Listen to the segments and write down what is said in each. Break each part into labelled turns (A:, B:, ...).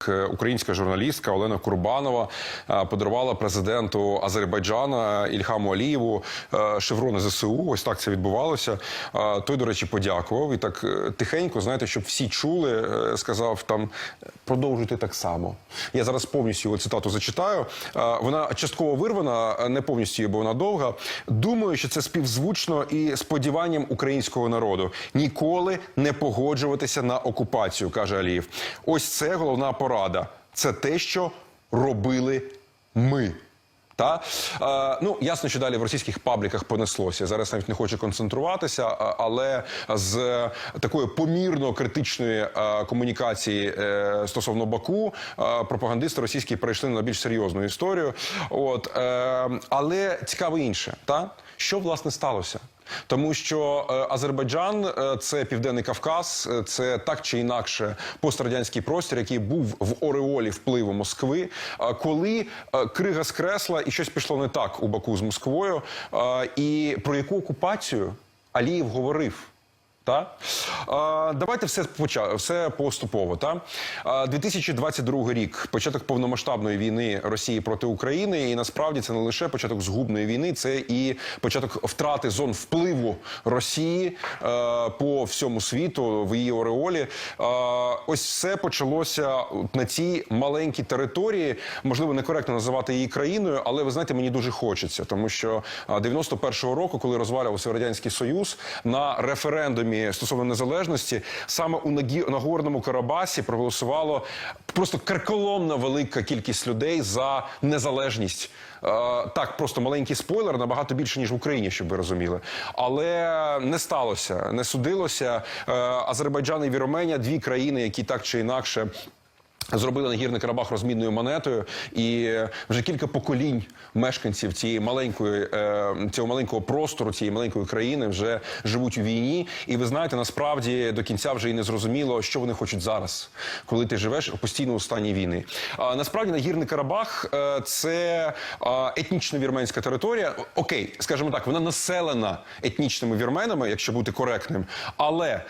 A: К- Українська журналістка Олена Курбанова е, подарувала президенту Азербайджана Ільхаму Алієву е, шеврони ЗСУ. Ось так це відбувалося. Е, Той, до речі, подякував і так е, тихенько, знаєте, щоб всі чули, е, сказав там продовжуйте так само. Я зараз повністю його цитату зачитаю. Е, Вона частково вирвана, е, не повністю, бо вона довга. Думаю, що це співзвучно і сподіванням українського народу ніколи не погоджуватися на окупацію, каже Алієв. Ось це головна порада. Це те, що робили ми. Та е, ну ясно, що далі в російських пабліках понеслося. Зараз навіть не хочу концентруватися, але з такої помірно критичної е, комунікації е, стосовно Баку е, пропагандисти російські перейшли на більш серйозну історію. От е, але цікаво інше, та що власне сталося. Тому що е, Азербайджан е, це південний Кавказ, е, це так чи інакше пострадянський простір, який був в ореолі впливу Москви. Коли крига скресла і щось пішло не так у Баку з Москвою, і про яку окупацію Аліїв говорив. Та? А, давайте все поча... все поступово. Та? А, 2022 рік, початок повномасштабної війни Росії проти України, і насправді це не лише початок згубної війни, це і початок втрати зон впливу Росії е, по всьому світу в її ореолі. Е, ось все почалося на цій маленькій території. Можливо, некоректно називати її країною, але ви знаєте, мені дуже хочеться, тому що а, 91-го року, коли розвалювався радянський союз, на референдумі стосовно незалежності, саме у Нагорному Карабасі проголосувало просто карколомна велика кількість людей за незалежність. Е, так, просто маленький спойлер, набагато більше ніж в Україні, щоб ви розуміли. Але не сталося, не судилося. Е, Азербайджан і Віроменія дві країни, які так чи інакше. Зробили нагірний Карабах розмінною монетою, і вже кілька поколінь мешканців цієї маленької е, цього маленького простору, цієї маленької країни вже живуть у війні. І ви знаєте, насправді до кінця вже і не зрозуміло, що вони хочуть зараз, коли ти живеш у постійному стані війни. А насправді нагірний Карабах е, це етнічно вірменська територія. Окей, скажімо так, вона населена етнічними вірменами, якщо бути коректним. Але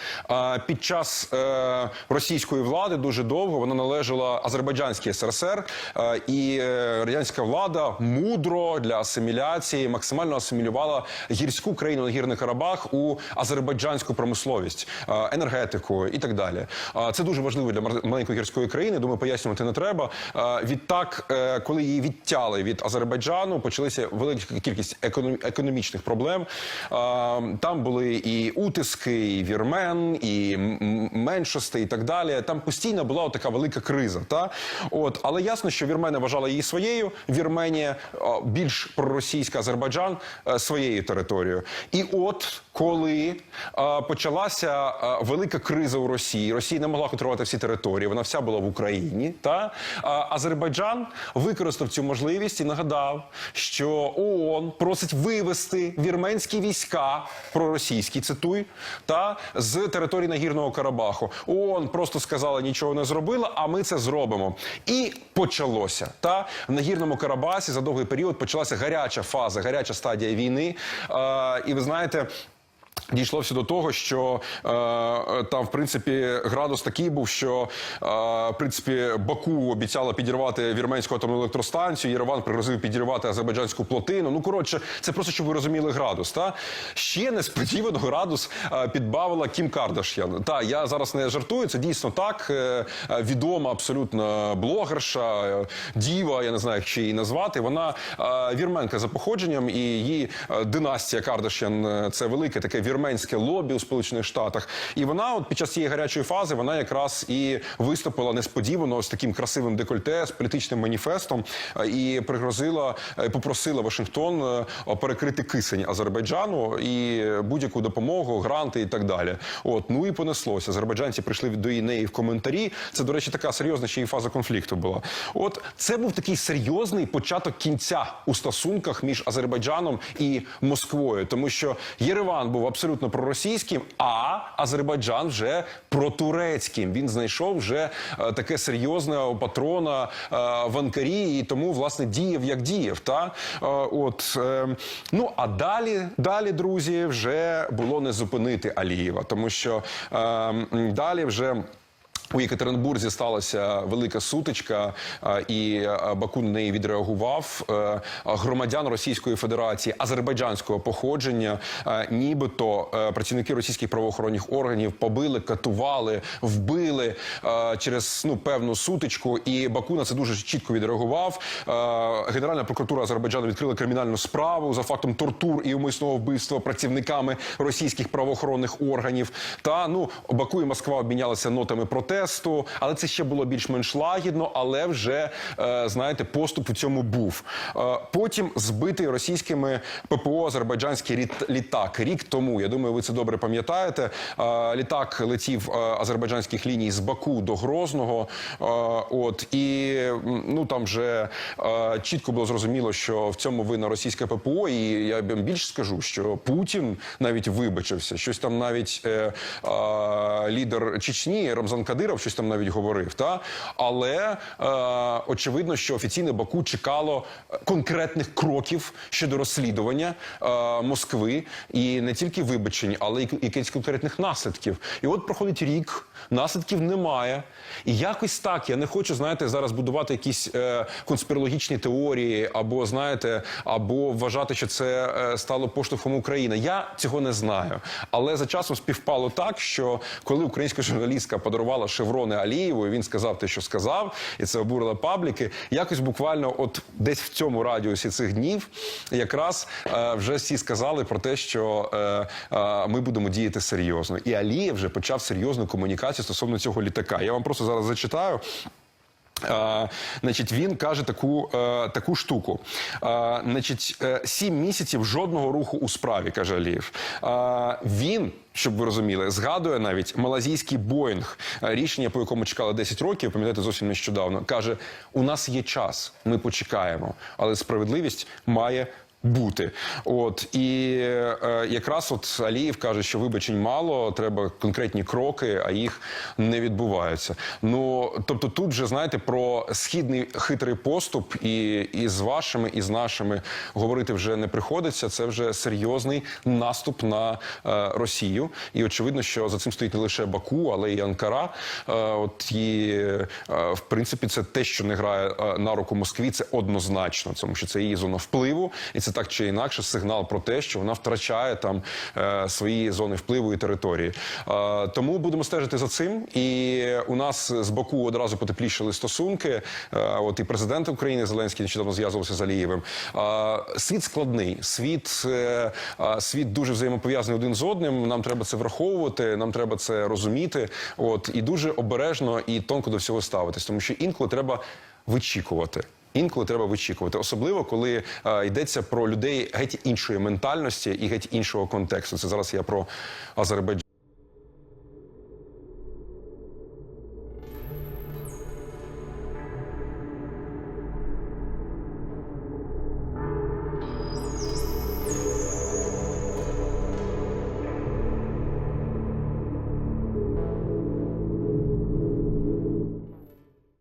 A: під час е, російської влади дуже довго вона належала Азербайджанській СРСР, е, і е, радянська влада мудро для асиміляції максимально асимілювала гірську країну Нагірний Карабах у азербайджанську промисловість, е, енергетику і так далі. Це дуже важливо для маленької гірської країни. Думаю, пояснювати не треба. Відтак, коли її відтяли від Азербайджану, почалися велика кількість економічних проблем. Там були і утиски, і вірмен, і м- м- меншости, і так далі. Там постійно була така велика криза. Та от, але ясно, що вірмени вважали її своєю. Вірменія е, більш проросійська Азербайджан е, своєю територією. І от коли е, почалася велика криза у Росії, Росія не могла контролювати всі території, вона вся була в Україні. Та Азербайджан використав цю можливість і нагадав, що ООН просить вивести вірменські війська проросійські, цитуй, та з території Нагірного Карабаху. ООН просто сказала, нічого не зробила, а ми це зробимо. І почалося. Та в Нагірному Карабасі за довгий період почалася гаряча фаза, гаряча стадія війни. Е, і ви знаєте. Дійшло все до того, що е, там, в принципі, градус такий був, що е, в принципі Баку обіцяла підірвати вірменську атомну електростанцію. Єреван пригрозив підірвати азербайджанську плотину. Ну коротше, це просто щоб ви розуміли градус. Та ще несподівано градус е, підбавила Кім Кардаш'ян. Та я зараз не жартую. Це дійсно так. Е, е, відома абсолютно блогерша, е, діва. Я не знаю, як ще її назвати. Вона е, вірменка за походженням, і її е, династія Кардаш'ян е, це велике таке вірменське лобі у Сполучених Штатах. І вона, от під час цієї гарячої фази, вона якраз і виступила несподівано з таким красивим декольте, з політичним маніфестом, е, і пригрозила, е, попросила Вашингтон е, перекрити кисень Азербайджану і будь-яку допомогу, гранти і так далі. От ну і понеслося. Азербайджанці прийшли до неї в коментарі. Це, до речі, така серйозна ще й фаза конфлікту була. От це був такий серйозний початок кінця у стосунках між Азербайджаном і Москвою, тому що Єреван був абсолютно проросійським, а Азербайджан вже протурецьким. Він знайшов вже е, таке серйозне патрона е, в Анкарі, і тому власне діяв як діяв. Та Е, от ну а далі, далі, друзі, вже було не зупинити Алієва, тому що далі вже. У Єкатеринбурзі сталася велика сутичка, і Баку на неї відреагував. Е, Громадян Російської Федерації азербайджанського походження, е, нібито е, працівники російських правоохоронних органів побили, катували, вбили через ну певну сутичку. І Баку на це дуже чітко відреагував. Генеральна прокуратура Азербайджану відкрила кримінальну справу за фактом тортур і умисного вбивства працівниками російських правоохоронних органів. Та ну Баку і Москва обмінялися нотами протесту, але це ще було більш-менш лагідно, але вже е, знаєте, поступ у цьому був. Е, потім збитий російськими ППО азербайджанський літак рік тому. Я думаю, ви це добре пам'ятаєте. Е, літак летів азербайджанських ліній з Баку до Грозного. От і ну там вже чітко було зрозуміло, що в цьому винна російське ППО. І я вам більше скажу, що Путін навіть вибачився. Щось там навіть лідер Чечні Рамзан Кадиров щось там навіть говорив. Та але е, очевидно, що офіційне Баку чекало е, конкретних кроків щодо розслідування е, Москви і не тільки вибачень, але й якихось конкретних наслідків. І от проходить рік, наслідків немає. І якось так я не хочу, знаєте, зараз будувати якісь е, конспірологічні теорії, або знаєте, або вважати, що це е, стало поштовхом України. Я цього не знаю. Але за часом співпало так, що коли українська журналістка подарувала шеврони Алієву, і він сказав те, що сказав, і це обурило пабліки. Якось буквально, от десь в цьому радіусі цих днів, якраз е, вже всі сказали про те, що е, е, ми будемо діяти серйозно. І Алієв вже почав серйозну комунікацію стосовно цього літака. Я вам просто зараз зачитаю. Е, значить, він каже таку, а, таку штуку. А, значить, е, сім місяців жодного руху у справі, каже Алієв. А, він. Щоб ви розуміли, згадує навіть малазійський Боїнг, е, рішення, по якому чекали 10 років, пам'ятаєте, зовсім нещодавно. Каже: у нас є час, ми почекаємо, але справедливість має бути. От і е, якраз от Алієв каже, що вибачень мало, треба конкретні кроки, а їх не відбувається. Ну тобто, тут вже знаєте про східний хитрий поступ, і, і з вашими, і з нашими говорити вже не приходиться. Це вже серйозний наступ на е, Росію. І очевидно, що за цим стоїть не лише Баку, але й Анкара. Е, от і е, в принципі, це те, що не грає е, на руку Москві, це однозначно, тому що це її зона впливу, і це так чи інакше сигнал про те, що вона втрачає там е, свої зони впливу і території. Е, тому будемо стежити за цим. І у нас з Баку одразу потеплішали стосунки. Е, от і президент України Зеленський нещодавно зв'язувався з Алієвим. Світ складний, світ, світ дуже взаємопов'язаний один з одним. Нам треба це враховувати, нам треба це розуміти. От і дуже обережно і тонко до всього ставитись, тому що інколи треба вичікувати. Інколи треба вичікувати, особливо коли е, йдеться про людей геть іншої ментальності і геть іншого контексту. Це зараз я про Азербайджан.